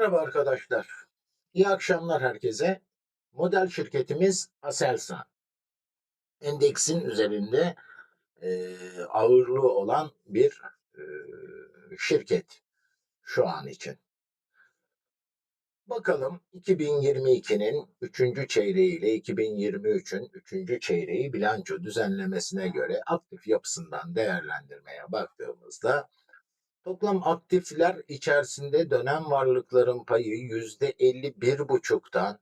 Merhaba arkadaşlar. İyi akşamlar herkese. Model şirketimiz Aselsan. Endeksin üzerinde e, ağırlığı olan bir e, şirket şu an için. Bakalım 2022'nin 3. çeyreği ile 2023'ün 3. çeyreği bilanço düzenlemesine göre aktif yapısından değerlendirmeye baktığımızda Toplam aktifler içerisinde dönem varlıkların payı yüzde 51,5'tan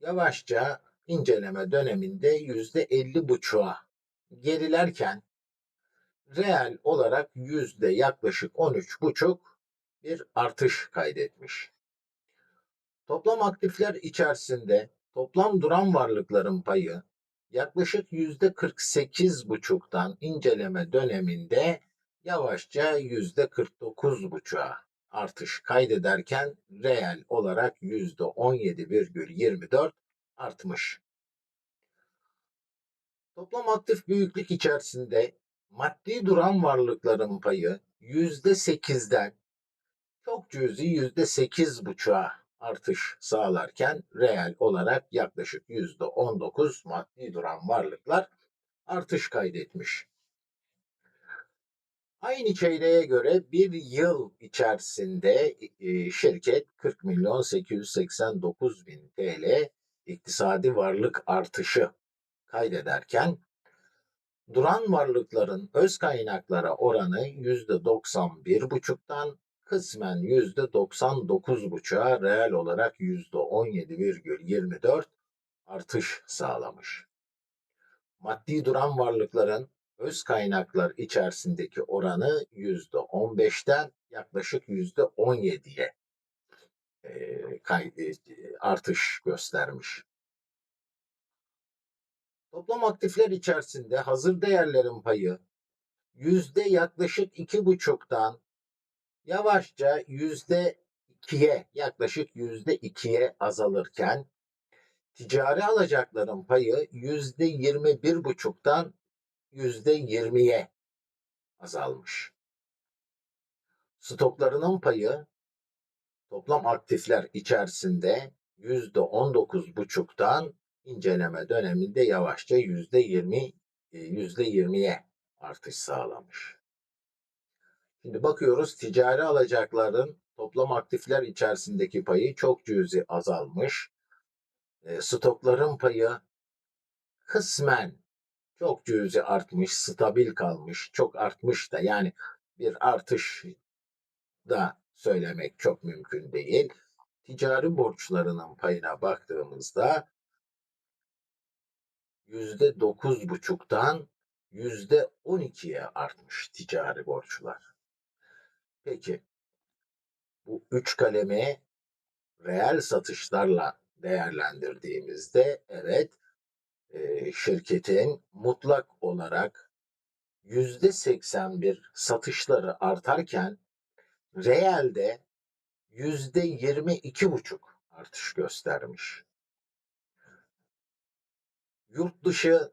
yavaşça inceleme döneminde yüzde 50,5'a gerilerken reel olarak yüzde yaklaşık 13,5 bir artış kaydetmiş. Toplam aktifler içerisinde toplam duran varlıkların payı yaklaşık yüzde 48,5'tan inceleme döneminde yavaşça yüzde 49,5'a artış kaydederken reel olarak yüzde 17,24 artmış. Toplam aktif büyüklük içerisinde maddi duran varlıkların payı yüzde 8'den çok cüzi yüzde 8,5'a artış sağlarken reel olarak yaklaşık yüzde 19 maddi duran varlıklar artış kaydetmiş. Aynı çeyreğe göre bir yıl içerisinde şirket 40 milyon 889 bin TL iktisadi varlık artışı kaydederken duran varlıkların öz kaynaklara oranı %91,5'tan kısmen %99,5'a reel olarak %17,24 artış sağlamış. Maddi duran varlıkların öz kaynaklar içerisindeki oranı yüzde 15'ten yaklaşık yüzde 17'ye e, artış göstermiş. Toplam aktifler içerisinde hazır değerlerin payı yüzde yaklaşık iki buçuktan yavaşça yüzde ikiye yaklaşık yüzde ikiye azalırken ticari alacakların payı yüzde yirmi bir buçuktan yüzde yirmiye azalmış. Stoklarının payı toplam aktifler içerisinde yüzde on dokuz buçuktan inceleme döneminde yavaşça yüzde yirmi e, yüzde yirmiye artış sağlamış. Şimdi bakıyoruz ticari alacakların toplam aktifler içerisindeki payı çok cüzi azalmış. E, stokların payı kısmen çok cüzi artmış, stabil kalmış, çok artmış da yani bir artış da söylemek çok mümkün değil. Ticari borçlarının payına baktığımızda yüzde dokuz buçuktan yüzde on ikiye artmış ticari borçlar. Peki bu üç kalemi reel satışlarla değerlendirdiğimizde evet şirketin mutlak olarak yüzde 81 satışları artarken reelde yüzde 22 buçuk artış göstermiş. Yurt dışı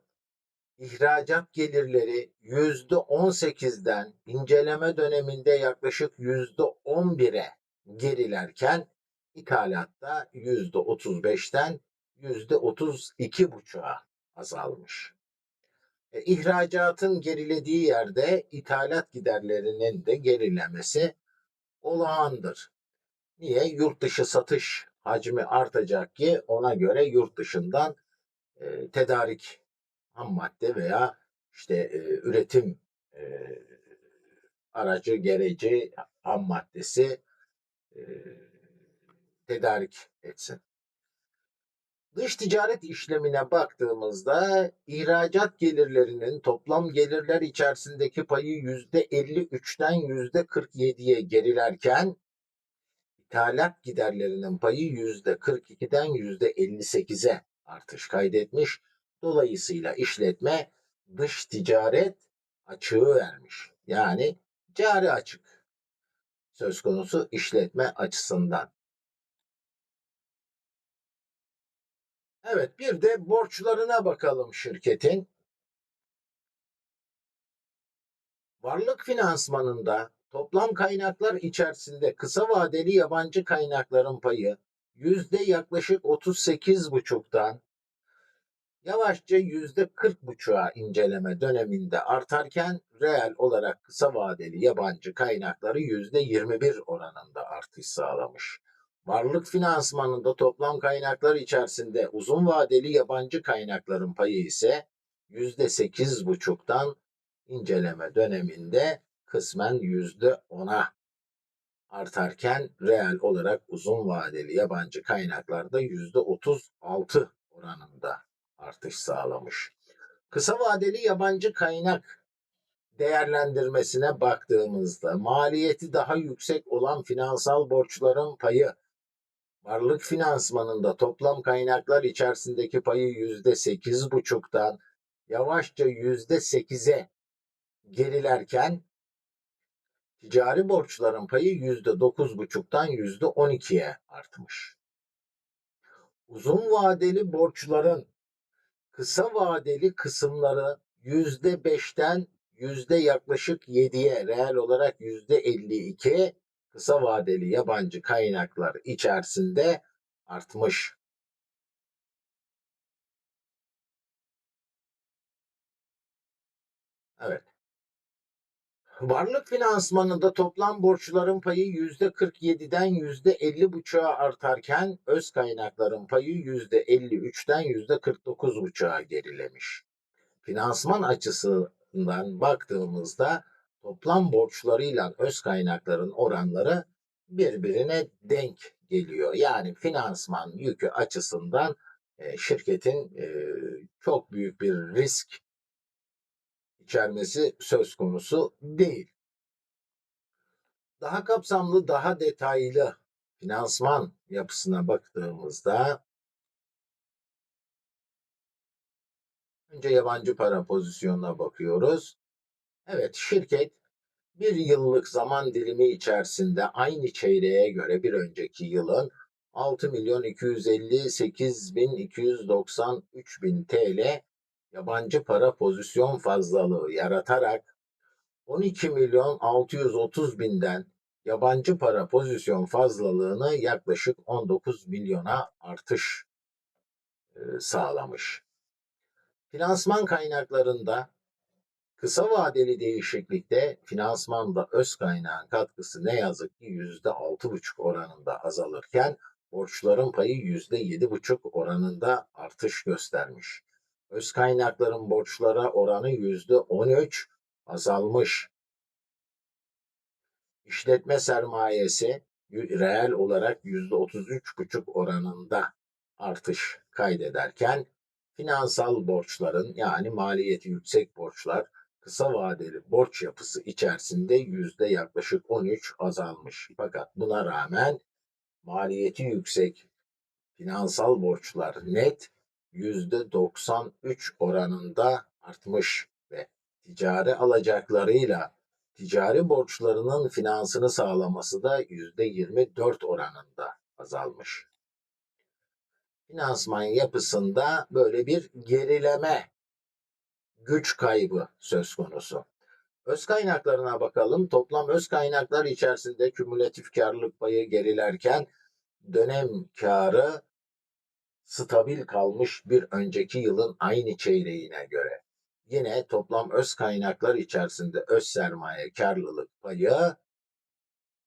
ihracat gelirleri yüzde 18'den inceleme döneminde yaklaşık yüzde 11'e gerilerken ithalatta yüzde 35'ten yüzde 32 buçuğa azalmış. E, ihracatın gerilediği yerde ithalat giderlerinin de gerilemesi olağandır. Niye? Yurt dışı satış hacmi artacak ki ona göre yurt dışından e, tedarik ham madde veya işte e, üretim e, aracı, gereci, ham maddesi e, tedarik etsin. Dış ticaret işlemine baktığımızda ihracat gelirlerinin toplam gelirler içerisindeki payı %53'ten %47'ye gerilerken ithalat giderlerinin payı %42'den %58'e artış kaydetmiş. Dolayısıyla işletme dış ticaret açığı vermiş. Yani cari açık söz konusu işletme açısından. Evet bir de borçlarına bakalım şirketin. Varlık finansmanında Toplam kaynaklar içerisinde kısa vadeli yabancı kaynakların payı yüzde yaklaşık 38,5'tan yavaşça yüzde 40,5'a inceleme döneminde artarken reel olarak kısa vadeli yabancı kaynakları yüzde 21 oranında artış sağlamış. Varlık finansmanında toplam kaynaklar içerisinde uzun vadeli yabancı kaynakların payı ise yüzde 8,5'tan inceleme döneminde kısmen yüzde 10'a artarken reel olarak uzun vadeli yabancı kaynaklarda yüzde 36 oranında artış sağlamış. Kısa vadeli yabancı kaynak değerlendirmesine baktığımızda maliyeti daha yüksek olan finansal borçların payı varlık finansmanında toplam kaynaklar içerisindeki payı yüzde sekiz buçuktan yavaşça yüzde sekize gerilerken ticari borçların payı yüzde dokuz buçuktan yüzde on ikiye artmış. Uzun vadeli borçların kısa vadeli kısımları yüzde beşten yüzde yaklaşık yediye reel olarak yüzde elli iki kısa vadeli yabancı kaynaklar içerisinde artmış. Evet. Varlık finansmanında toplam borçların payı yüzde 47'den yüzde 50,5'a artarken öz kaynakların payı yüzde 53'ten yüzde 49,5'a gerilemiş. Finansman açısından baktığımızda toplam borçlarıyla öz kaynakların oranları birbirine denk geliyor. Yani finansman yükü açısından e, şirketin e, çok büyük bir risk içermesi söz konusu değil. Daha kapsamlı, daha detaylı finansman yapısına baktığımızda önce yabancı para pozisyonuna bakıyoruz. Evet, şirket bir yıllık zaman dilimi içerisinde aynı çeyreğe göre bir önceki yılın 6 milyon 258 bin 293 bin TL yabancı para pozisyon fazlalığı yaratarak 12 milyon 630 binden yabancı para pozisyon fazlalığını yaklaşık 19 milyona artış sağlamış. Finansman kaynaklarında kısa vadeli değişiklikte finansmanda öz kaynağın katkısı ne yazık ki %6,5 oranında azalırken borçların payı %7,5 oranında artış göstermiş. Öz kaynakların borçlara oranı %13 azalmış. İşletme sermayesi reel olarak %33,5 oranında artış kaydederken finansal borçların yani maliyeti yüksek borçlar kısa vadeli borç yapısı içerisinde yüzde yaklaşık 13 azalmış. Fakat buna rağmen maliyeti yüksek finansal borçlar net yüzde 93 oranında artmış ve ticari alacaklarıyla ticari borçlarının finansını sağlaması da yüzde 24 oranında azalmış. Finansman yapısında böyle bir gerileme, güç kaybı söz konusu. Öz kaynaklarına bakalım. Toplam öz kaynaklar içerisinde kümülatif karlılık payı gerilerken dönem karı stabil kalmış bir önceki yılın aynı çeyreğine göre. Yine toplam öz kaynaklar içerisinde öz sermaye karlılık payı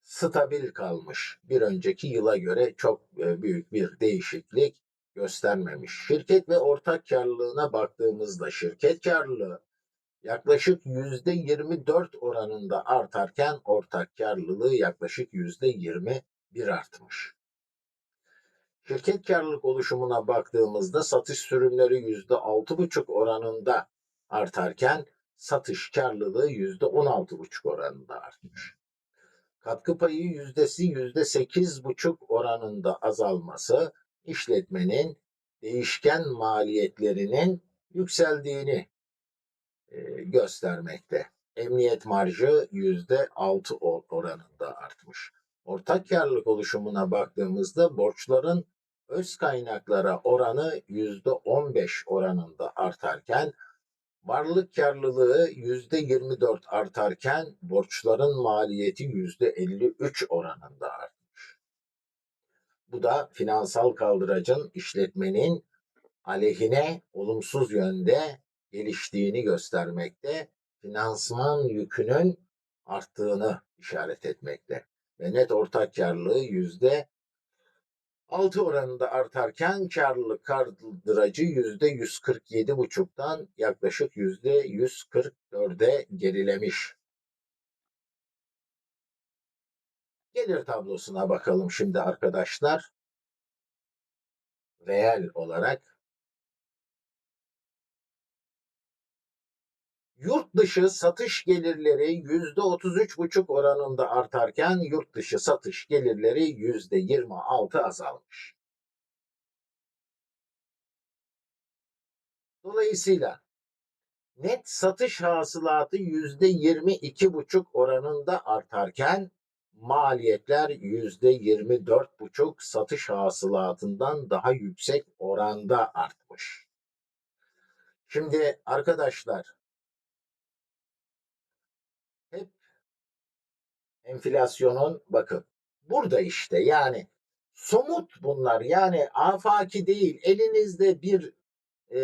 stabil kalmış. Bir önceki yıla göre çok e, büyük bir değişiklik göstermemiş. Şirket ve ortak karlılığına baktığımızda şirket karlılığı yaklaşık %24 oranında artarken ortak karlılığı yaklaşık %21 artmış. Şirket karlılık oluşumuna baktığımızda satış sürümleri %6,5 oranında artarken satış karlılığı %16,5 oranında artmış. Katkı payı yüzdesi %8,5 oranında azalması işletmenin değişken maliyetlerinin yükseldiğini göstermekte. Emniyet marjı %6 oranında artmış. Ortak karlılık oluşumuna baktığımızda borçların öz kaynaklara oranı %15 oranında artarken Varlık karlılığı yüzde 24 artarken borçların maliyeti yüzde 53 oranında artmış. Bu da finansal kaldıracın işletmenin aleyhine olumsuz yönde geliştiğini göstermekte, finansman yükünün arttığını işaret etmekte ve net ortak karlılığı yüzde 6 oranında artarken karlılık kaldıracı yüzde 147 buçuktan yaklaşık yüzde 144'e gerilemiş. Gelir tablosuna bakalım şimdi arkadaşlar. Reel olarak Yurt dışı satış gelirleri yüzde 33,5 oranında artarken yurt dışı satış gelirleri yüzde 26 azalmış. Dolayısıyla net satış hasılatı yüzde 22,5 oranında artarken maliyetler yüzde 24,5 satış hasılatından daha yüksek oranda artmış. Şimdi arkadaşlar hep enflasyonun bakın burada işte yani somut bunlar yani afaki değil elinizde bir e,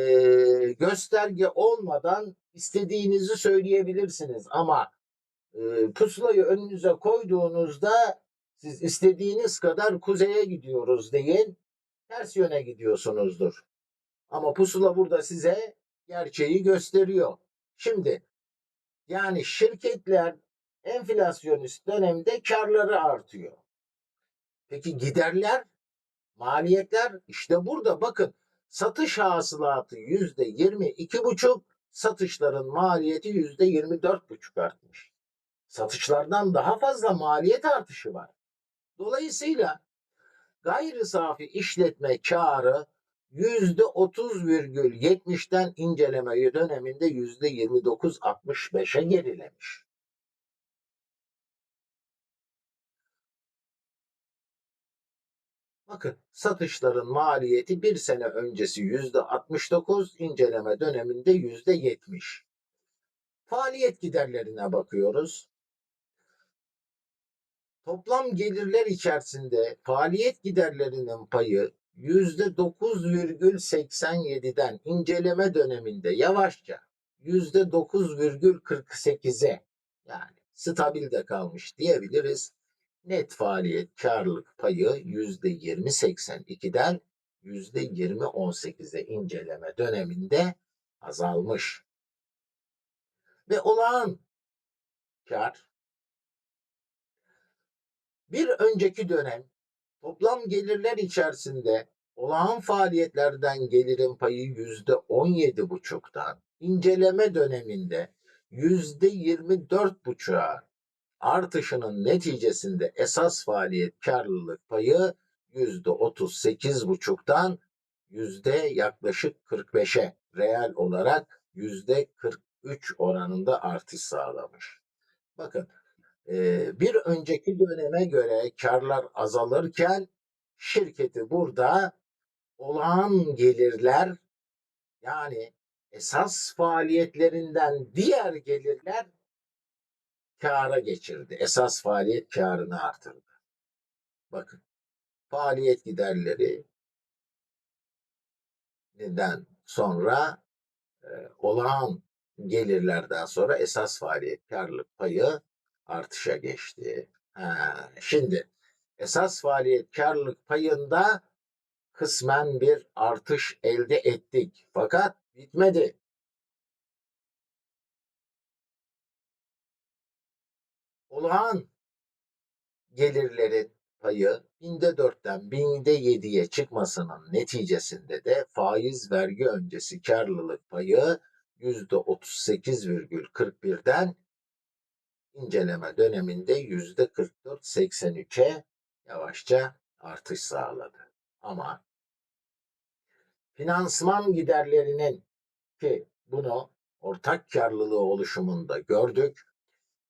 gösterge olmadan istediğinizi söyleyebilirsiniz ama e, pusulayı önünüze koyduğunuzda siz istediğiniz kadar kuzeye gidiyoruz deyin ters yöne gidiyorsunuzdur. Ama pusula burada size gerçeği gösteriyor. Şimdi yani şirketler enflasyonist dönemde karları artıyor. Peki giderler, maliyetler işte burada bakın satış hasılatı yüzde yirmi iki buçuk, satışların maliyeti yüzde yirmi dört buçuk artmış. Satışlardan daha fazla maliyet artışı var. Dolayısıyla gayri safi işletme karı yüzde 30,70'ten inceleme döneminde yüzde 29,65'e gerilemiş. Bakın satışların maliyeti bir sene öncesi yüzde 69, inceleme döneminde yüzde 70. Faaliyet giderlerine bakıyoruz. Toplam gelirler içerisinde faaliyet giderlerinin payı %9,87'den inceleme döneminde yavaşça %9,48'e yani stabilde kalmış diyebiliriz. Net faaliyet karlılık payı %20,82'den %20,18'e inceleme döneminde azalmış. Ve olağan kar bir önceki dönem Toplam gelirler içerisinde olağan faaliyetlerden gelirin payı yüzde on yedi buçuktan inceleme döneminde yüzde yirmi dört buçuğa artışının neticesinde esas faaliyet karlılık payı yüzde otuz sekiz buçuktan yüzde yaklaşık 45'e reel olarak yüzde 43 oranında artış sağlamış. Bakın bir önceki döneme göre karlar azalırken şirketi burada olağan gelirler yani esas faaliyetlerinden diğer gelirler kâra geçirdi. Esas faaliyet karını artırdı. Bakın faaliyet giderleri neden sonra e, olağan gelirlerden sonra esas faaliyet karlılık payı artışa geçti. Ha, şimdi esas faaliyet karlılık payında kısmen bir artış elde ettik. Fakat bitmedi. Olağan gelirlerin payı binde dörtten binde yediye çıkmasının neticesinde de faiz vergi öncesi karlılık payı yüzde 38,41'den inceleme döneminde yüzde 44-83'e yavaşça artış sağladı. Ama finansman giderlerinin ki bunu ortak karlılığı oluşumunda gördük.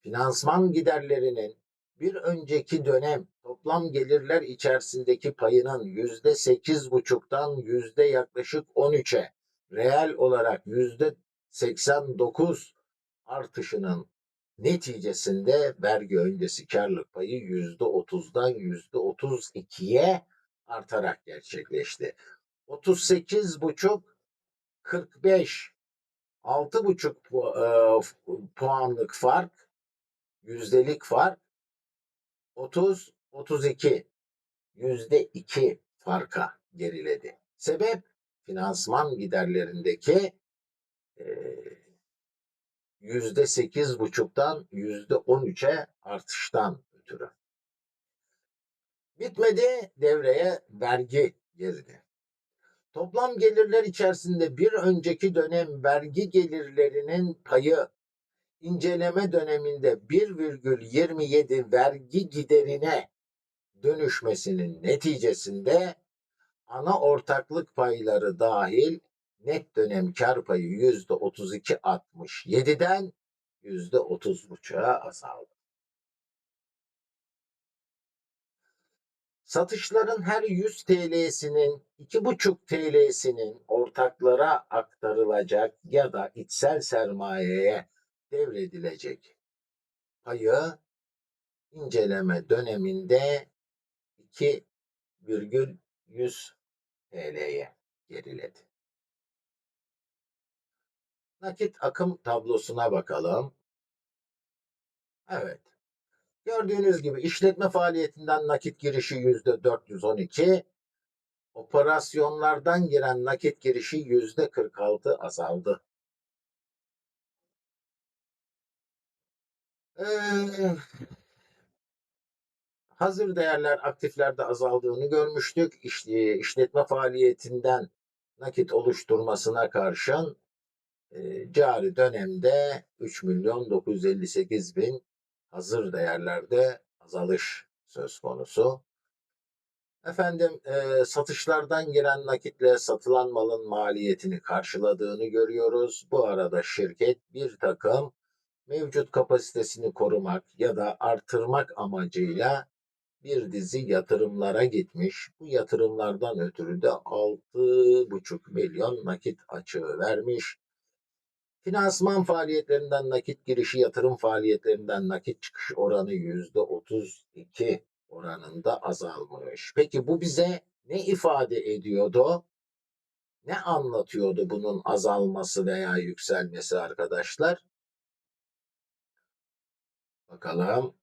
Finansman giderlerinin bir önceki dönem toplam gelirler içerisindeki payının yüzde sekiz buçuktan yüzde yaklaşık 13'e reel olarak yüzde 89 artışının neticesinde vergi öncesi karlılık payı %30'dan %32'ye artarak gerçekleşti. 38,5 45 6,5 pu- e, puanlık fark yüzdelik fark 30 32 yüzde 2 farka geriledi. Sebep finansman giderlerindeki e, yüzde sekiz buçuktan yüzde on üçe artıştan ötürü. Bitmedi devreye vergi girdi. Toplam gelirler içerisinde bir önceki dönem vergi gelirlerinin payı inceleme döneminde 1,27 vergi giderine dönüşmesinin neticesinde ana ortaklık payları dahil net dönem kar payı yüzde 32.67'den yüzde 30.5'a azaldı. Satışların her 100 TL'sinin 2,5 TL'sinin ortaklara aktarılacak ya da içsel sermayeye devredilecek payı inceleme döneminde 2,100 TL'ye geriledi. Nakit akım tablosuna bakalım. Evet. Gördüğünüz gibi işletme faaliyetinden nakit girişi yüzde 412, operasyonlardan giren nakit girişi yüzde 46 azaldı. Ee, hazır değerler aktiflerde azaldığını görmüştük. İş, işletme faaliyetinden nakit oluşturmasına karşın cari dönemde 3 milyon 958 bin hazır değerlerde azalış söz konusu. Efendim e, satışlardan giren nakitle satılan malın maliyetini karşıladığını görüyoruz. Bu arada şirket bir takım mevcut kapasitesini korumak ya da artırmak amacıyla bir dizi yatırımlara gitmiş. Bu yatırımlardan ötürü de 6,5 milyon nakit açığı vermiş. Finansman faaliyetlerinden nakit girişi, yatırım faaliyetlerinden nakit çıkış oranı yüzde 32 oranında azalmış. Peki bu bize ne ifade ediyordu? Ne anlatıyordu bunun azalması veya yükselmesi arkadaşlar? Bakalım.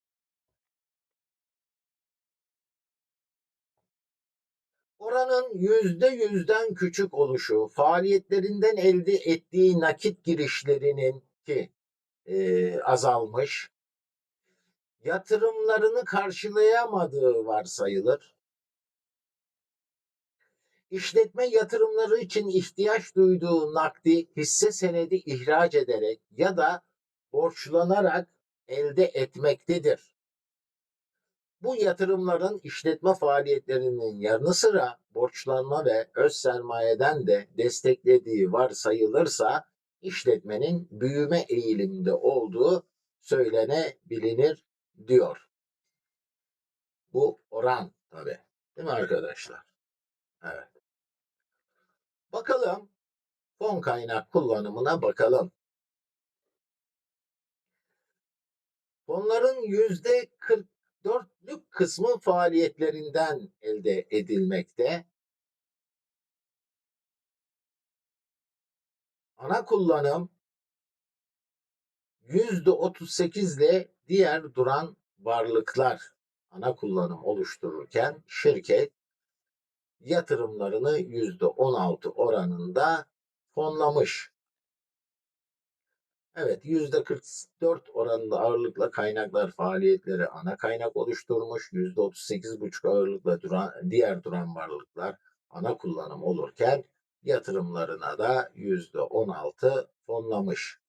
Oranın yüzde yüzden küçük oluşu, faaliyetlerinden elde ettiği nakit girişlerinin ki e, azalmış, yatırımlarını karşılayamadığı varsayılır. İşletme yatırımları için ihtiyaç duyduğu nakdi hisse senedi ihraç ederek ya da borçlanarak elde etmektedir. Bu yatırımların işletme faaliyetlerinin yanı sıra borçlanma ve öz sermayeden de desteklediği varsayılırsa işletmenin büyüme eğiliminde olduğu söylenebilir diyor. Bu oran tabi. Değil mi arkadaşlar? Evet. Bakalım fon kaynak kullanımına bakalım. Fonların yüzde 44'lük kısmı faaliyetlerinden elde edilmekte. Ana kullanım yüzde 38 ile diğer duran varlıklar ana kullanım oluştururken şirket yatırımlarını yüzde 16 oranında fonlamış. Evet yüzde 44 oranında ağırlıkla kaynaklar faaliyetleri ana kaynak oluşturmuş. Yüzde 38,5 ağırlıkla duran, diğer duran varlıklar ana kullanım olurken yatırımlarına da yüzde 16 fonlamış.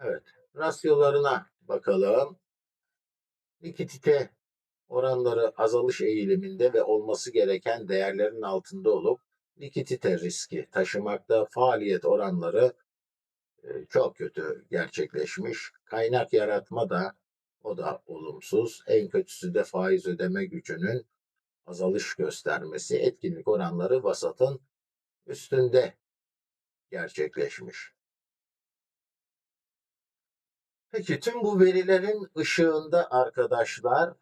Evet rasyolarına bakalım. Likidite oranları azalış eğiliminde ve olması gereken değerlerin altında olup likidite riski taşımakta faaliyet oranları e, çok kötü gerçekleşmiş. Kaynak yaratma da o da olumsuz. En kötüsü de faiz ödeme gücünün azalış göstermesi, etkinlik oranları vasatın üstünde gerçekleşmiş. Peki tüm bu verilerin ışığında arkadaşlar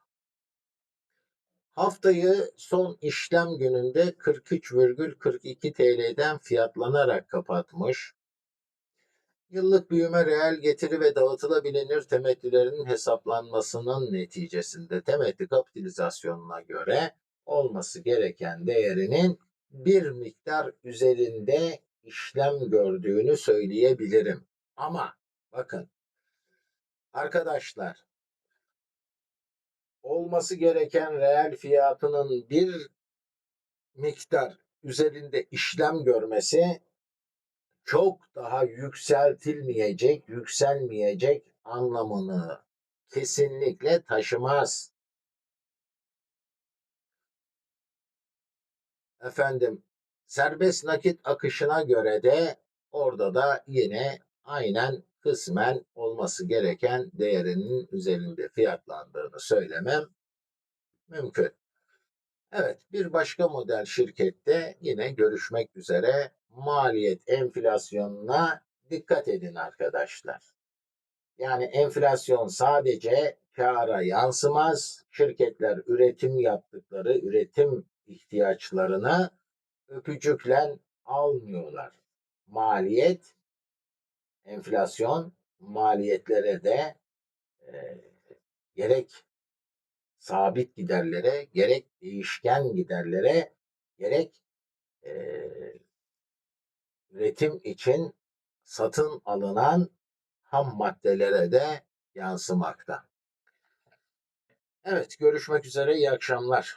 haftayı son işlem gününde 43,42 TL'den fiyatlanarak kapatmış. Yıllık büyüme reel getiri ve dağıtılabilir temettülerin hesaplanmasının neticesinde temettü kapitalizasyonuna göre olması gereken değerinin bir miktar üzerinde işlem gördüğünü söyleyebilirim. Ama bakın arkadaşlar olması gereken reel fiyatının bir miktar üzerinde işlem görmesi çok daha yükseltilmeyecek, yükselmeyecek anlamını kesinlikle taşımaz. Efendim serbest nakit akışına göre de orada da yine aynen kısmen olması gereken değerinin üzerinde fiyatlandığını söylemem mümkün. Evet, bir başka model şirkette yine görüşmek üzere maliyet enflasyonuna dikkat edin arkadaşlar. Yani enflasyon sadece kâra yansımaz. Şirketler üretim yaptıkları üretim ihtiyaçlarını öpücüklen almıyorlar. Maliyet, enflasyon maliyetlere de e, gerek sabit giderlere, gerek değişken giderlere, gerek e, üretim için satın alınan ham maddelere de yansımakta. Evet, görüşmek üzere, iyi akşamlar.